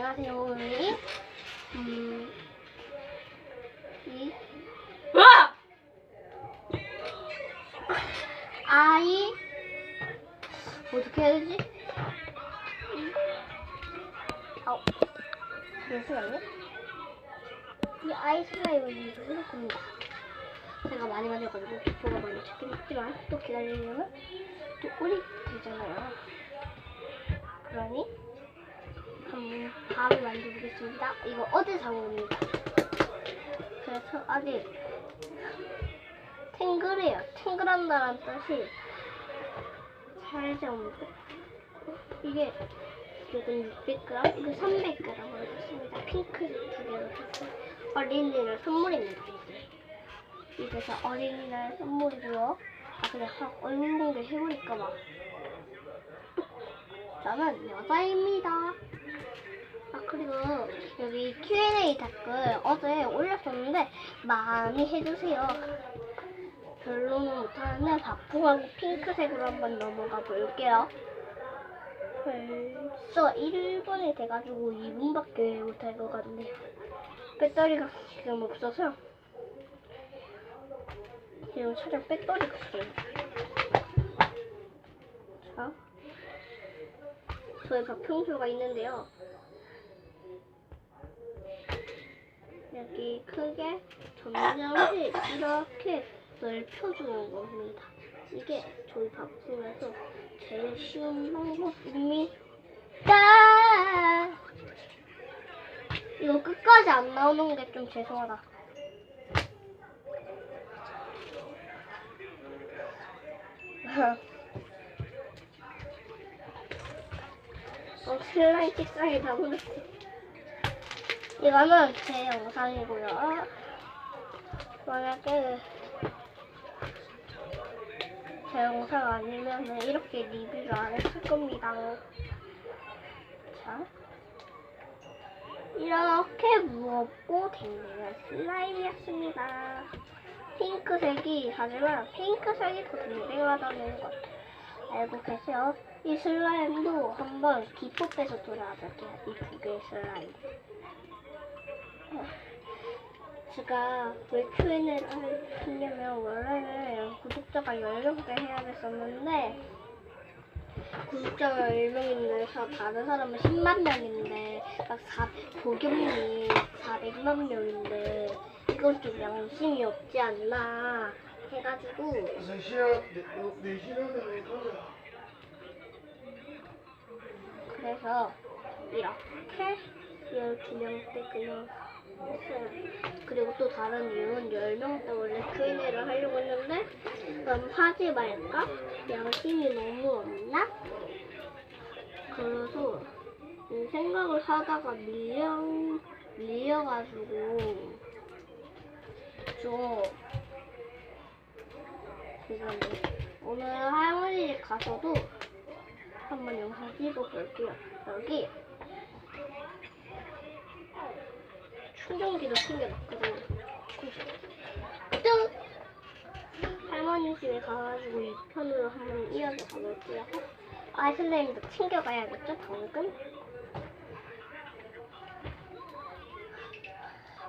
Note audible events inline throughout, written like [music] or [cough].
안녕하세요. 오늘 음, 이 으아! 아이 어떻게 해야 되지? 아우 잠시만요. 이 아이 슬라임을 이렇게 해볼 겁니다. 제가 많이 만져가지고 기포가 많이 찾긴 했지만 또 기다리려면 또 꿀이 되잖아요. 그러니 한번 밥을 만들어보겠습니다. 이거 어제 사온 겁니다. 그래서 아직 탱글해요. 탱글한다는 뜻이 살짝 옵니다. 이게 이건 600g, 이거 300g 올렸습니다. 핑크 두 개로 샀어요. 어린이날 선물입니다. 이래서 어린이날 선물이고요. 아 그냥 확 얼굴 공개 해보니까 막 저는 여자입니다. 아 그리고 여기 Q&A 댓글 어제 올렸었는데 많이 해주세요. 별로는 못하는데 바쁘고 핑크색으로 한번 넘어가 볼게요. 벌써 1분이 돼가지고 2분밖에 못할 것 같네요. 배터리가 지금 없어서 지금 차량 배터리가 없어요. 자, 저희 박평수가 있는데요. 여기 크게 점점씩 이렇게 넓혀주는 겁니다. 이게 저희 바쁘면서 제일 쉬운 방법입니다. 이거 끝까지 안 나오는 게 좀 죄송하다. 어, 책상에 다 묻었어. 이거는 제 영상이고요. 만약에 제 영상 아니면 이렇게 리뷰를 안 했을 겁니다. 자, 이렇게 무겁고 댕댕한 슬라임이었습니다. 핑크색이 하지만 핑크색이 더 댕댕하다는 것 알고 계세요? 이 슬라임도 한번 기포 빼서 돌아볼게요. 이 두 개의 슬라임. 어, 제가 왜 Q&A를 하려면 원래는 구독자가 10개 해야 됐었는데 구독자가 10명인데 다른 사람은 10만 명인데 막 4, 보경님이 400만 명인데 이건 좀 양심이 없지 않나 해가지고 4시간, 4시간에 가자. 그래서 이렇게 12명 때 그냥. 그리고 또 다른 이유는 10명 때 원래 Q&A를 하려고 했는데 그럼 하지 말까? 양심이 너무 없나? 그래서 음, 생각을 하다가 밀려, 밀려가지고 좀 지금 오늘 할머니 집 가서도 한번 영상 찍어 볼게요. 여기 충전기도 챙겨놨거든요. 뚝! 할머니 집에 가가지고 이 편으로 한번 이어서 가볼게요. 아이슬라임도 챙겨가야겠죠, 당근?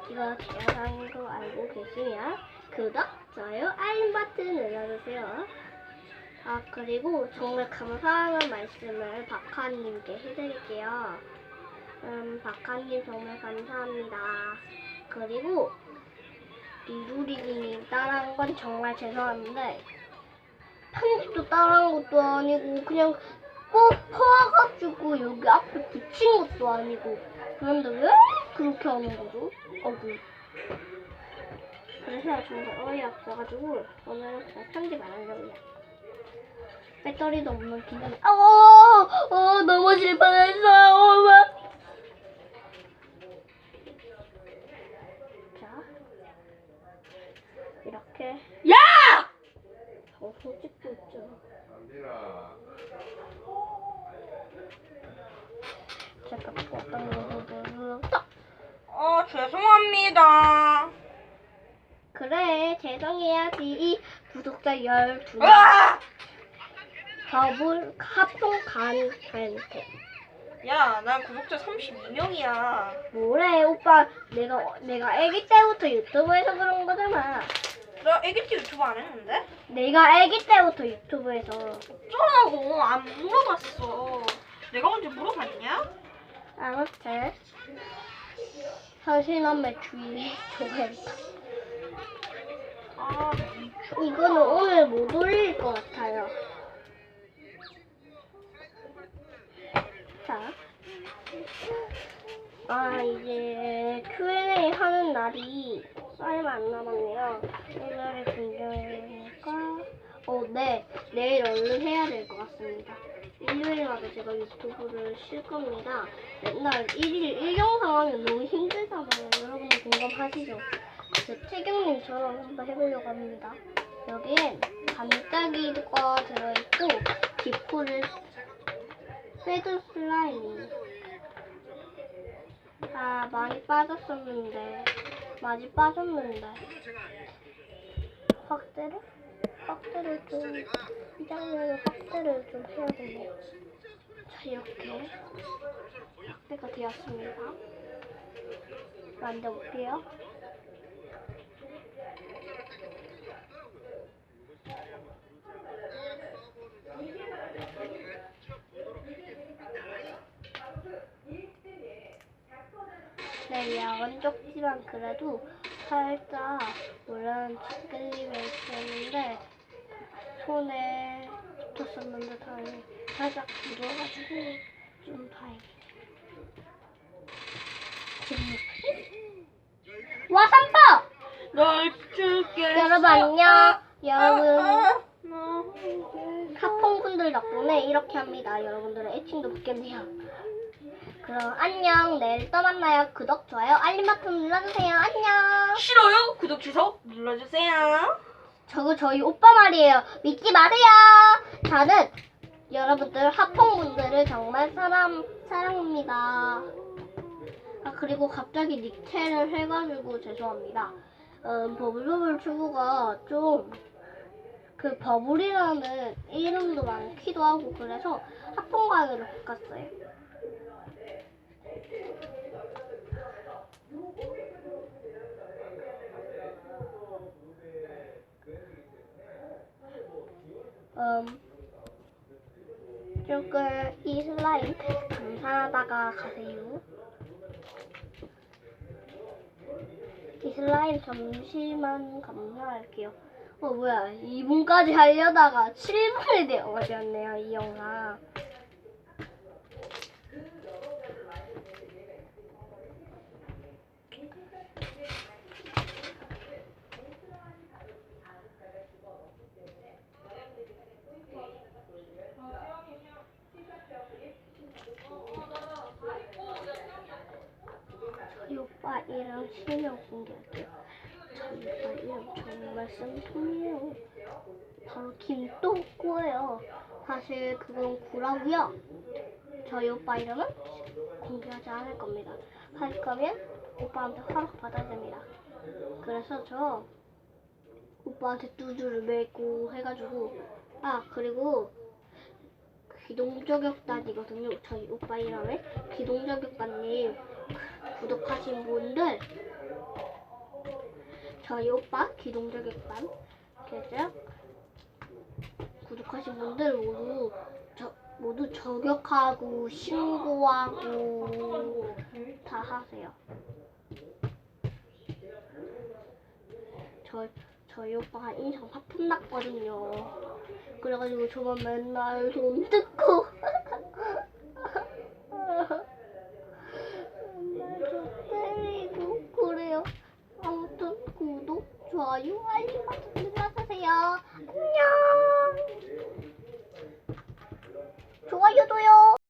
이거 제 영상인 거 알고 계시면 구독, 좋아요, 알림 버튼 눌러주세요. 아 그리고 정말 감사하는 말씀을 박하님께 해드릴게요. 음 박하님 정말 감사합니다. 그리고 리루리기님 따라한 건 정말 죄송한데 편집도 따라한 것도 아니고 그냥 꼭 퍼와가지고 여기 앞에 붙인 것도 아니고 그런데 왜 그렇게 하는 거죠? 어구. 그래서 정말 어이없어가지고 오늘은 그냥 편집 안 하려고요. 배터리도 없는 기분. 아, 어, 어, 넘어질 뻔했어요, 엄마. 방송 찍고 있죠. 안되나. 제가 갖고 왔던 거보다 딱. 어, 죄송합니다. 그래, 죄송해야지. 이 구독자 12명. 으아! 더블 합동 간한테 야, 난 구독자 32명이야. 뭐래 오빠 내가 내가 아기 때부터 유튜브에서 그런 거잖아. 나 애기티 유튜브 안 했는데? 내가 아기 때부터 유튜브에서 어쩌라고? 안 물어봤어. 내가 언제 물어봤냐? 아무튼 현실남매 주의 좋아했다. 아, 이거는 오늘 못 올릴 것 같아요. 자, 아 이제 Q&A 하는 날이 얼마 안 남았네요. 오늘의 공개니까 어, 네, 내일 얼른 해야 될 것 같습니다. 일요일마다 제가 유튜브를 쉴 겁니다. 맨날 1일 1영상 하면 너무 힘들잖아요. 여러분들 공감하시죠? 저 태경님처럼 한번 해보려고 합니다. 여기엔 반짝이가 들어있고 기포를 쇠드 슬라임이 아 많이 빠졌었는데 많이 빠졌는데 확대를? 확대를 좀 이 장면은 확대를 좀 해야겠네요. 자 이렇게 확대가 되었습니다. 만져볼게요. 네, 야간 쪽지만 그래도 살짝 물론 찌끌림이 있었는데 손에 붙었었는데 다행히 살짝 묻어가지고 좀 다행이에요. 와 삼퍼! 널 줄게. 여러분 안녕. 여러분 아, 카폰분들 덕분에 이렇게 합니다. 여러분들의 애칭도 붙겠네요. 그럼 안녕. 내일 또 만나요. 구독, 좋아요, 알림 버튼 눌러주세요. 안녕. 싫어요? 구독 취소 눌러주세요. 저거 저희 오빠 말이에요. 믿지 마세요. 저는 여러분들 하퐁분들을 정말 사랑 사랑합니다. 아 그리고 갑자기 닉테를 해가지고 죄송합니다. 음, 버블버블 튜브가 좀 그 버블이라는 이름도 많기도 하고 그래서 하퐁가게로 바꿨어요. 음, 조금 이 슬라임 감사하다가 가세요. 이 슬라임 잠시만 감사할게요. 어 뭐야 2분까지 하려다가 7분이 되어버렸네요 이 영상. 저희 오빠 이름 실명 공개할게요. 저희 오빠 이름 정말 씀씀이에요. 바로 김똥꾸예요. 사실 그건 구라고요. 저희 오빠 이름은 공개하지 않을 겁니다. 할 거면 오빠한테 허락 받아야 됩니다. 그래서 저 오빠한테 두주를 메고 해가지고 아 그리고 기동저격단이거든요. 저희 오빠 이름에 기동저격단님 구독하신 분들 저희 오빠 기동저격단 계정 구독하신 분들 모두 저, 모두 저격하고 신고하고 다 하세요. 저 저희 오빠가 인상 파품 났거든요. 그래가지고 저만 맨날 돈 뜯고 [laughs]